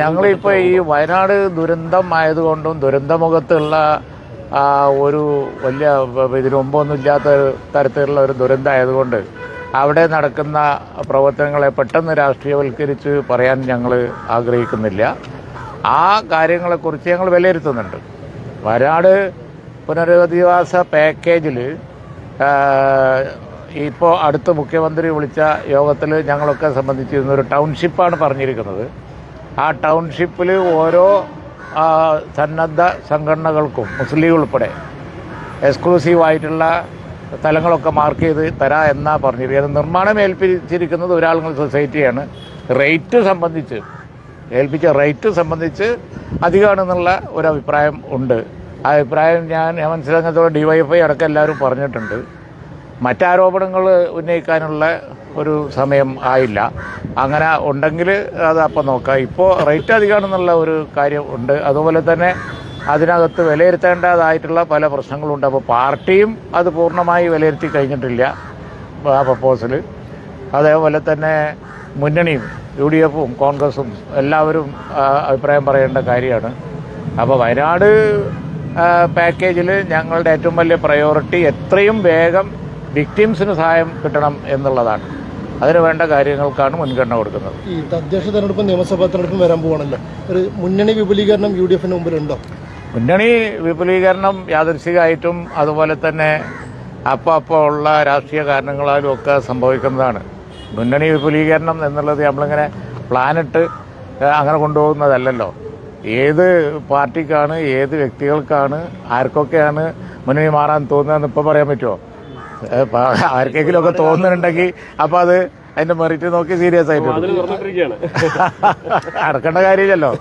ഞങ്ങളിപ്പോൾ ഈ വയനാട് ദുരന്തം ആയതുകൊണ്ടും ദുരന്തമുഖത്തുള്ള ഒരു വലിയ ഇതിനു മുമ്പൊന്നും ഇല്ലാത്ത തരത്തിലുള്ള ഒരു ദുരന്തമായതുകൊണ്ട് അവിടെ നടക്കുന്ന പ്രവർത്തനങ്ങളെ പെട്ടെന്ന് രാഷ്ട്രീയവൽക്കരിച്ച് പറയാൻ ഞങ്ങൾ ആഗ്രഹിക്കുന്നില്ല. ആ കാര്യങ്ങളെക്കുറിച്ച് ഞങ്ങൾ വിലയിരുത്തുന്നുണ്ട്. വയനാട് പുനരധിവാസ പാക്കേജിൽ ഇപ്പോൾ അടുത്ത മുഖ്യമന്ത്രി വിളിച്ച യോഗത്തിൽ ഞങ്ങളൊക്കെ സംബന്ധിച്ചിരുന്ന ഒരു ടൗൺഷിപ്പാണ് പറഞ്ഞിരിക്കുന്നത്. ആ ടൗൺഷിപ്പിൽ ഓരോ സന്നദ്ധ സംഘടനകൾക്കും മുസ്ലിം ഉൾപ്പെടെ എക്സ്ക്ലൂസീവായിട്ടുള്ള സ്ഥലങ്ങളൊക്കെ മാർക്ക് ചെയ്ത് തരാ എന്നാ പറഞ്ഞിരിക്കുന്നത്. നിർമ്മാണം ഏൽപ്പിച്ചിരിക്കുന്നത് ഒരാളുകൾ സൊസൈറ്റിയാണ്. റേറ്റ് സംബന്ധിച്ച് ഏൽപ്പിച്ച റേറ്റ് സംബന്ധിച്ച് അധികമാണെന്നുള്ള ഒരു അഭിപ്രായം ഉണ്ട്. ആ അഭിപ്രായം ഞാൻ മനസ്സിലാക്കുന്നതോടെ ഐ അടക്കം എല്ലാവരും പറഞ്ഞിട്ടുണ്ട്. മറ്റാരോപണങ്ങൾ ഉന്നയിക്കാനുള്ള ഒരു സമയം ആയില്ല. അങ്ങനെ ഉണ്ടെങ്കിൽ അത് അപ്പം നോക്കാം. ഇപ്പോൾ റേറ്റ് അധികമാണെന്നുള്ള ഒരു കാര്യം ഉണ്ട്. അതുപോലെ തന്നെ അതിനകത്ത് വിലയിരുത്തേണ്ടതായിട്ടുള്ള പല പ്രശ്നങ്ങളുണ്ട്. അപ്പോൾ പാർട്ടിയും അത് പൂർണമായി വിലയിരുത്തി കഴിഞ്ഞിട്ടില്ല ആ പ്രപ്പോസൽ അതേപോലെ തന്നെ മുന്നണിയും യു ഡി എഫും കോൺഗ്രസും എല്ലാവരും അഭിപ്രായം പറയേണ്ട കാര്യമാണ്. അപ്പോൾ വയനാട് പാക്കേജിൽ ഞങ്ങളുടെ ഏറ്റവും വലിയ പ്രയോറിറ്റി എത്രയും വേഗം വിക്ടിംസിന് സഹായം കിട്ടണം എന്നുള്ളതാണ്. അതിന് വേണ്ട കാര്യങ്ങൾക്കാണ് മുൻഗണന കൊടുക്കുന്നത്. ഈ തദ്ദേശ തെരഞ്ഞെടുപ്പും നിയമസഭാ തെരഞ്ഞെടുപ്പും വരാൻ പോകണല്ലോ ഒരു മുന്നണി വിപുലീകരണം യു ഡി എഫിന് മുമ്പിലുണ്ടോ മുന്നണി വിപുലീകരണം യാദൃശികമായിട്ടും അതുപോലെ തന്നെ അപ്പോൾ അപ്പോൾ ഉള്ള രാഷ്ട്രീയ കാരണങ്ങളാലും ഒക്കെ സംഭവിക്കുന്നതാണ്. മുന്നണി വിപുലീകരണം എന്നുള്ളത് നമ്മളിങ്ങനെ പ്ലാനിട്ട് അങ്ങനെ കൊണ്ടുപോകുന്നതല്ലല്ലോ. ഏത് പാർട്ടിക്കാണ് ഏത് വ്യക്തികൾക്കാണ് ആർക്കൊക്കെയാണ് മുന്നണി മാറാൻ തോന്നുന്നതെന്ന് ഇപ്പോൾ പറയാൻ പറ്റുമോ ആർക്കെങ്കിലും ഒക്കെ തോന്നുന്നുണ്ടെങ്കിൽ അപ്പൊ അത് അതിന്റെ മെറിറ്റ് നോക്കി സീരിയസ് ആയിട്ട് അടക്കേണ്ട കാര്യമില്ലല്ലോ.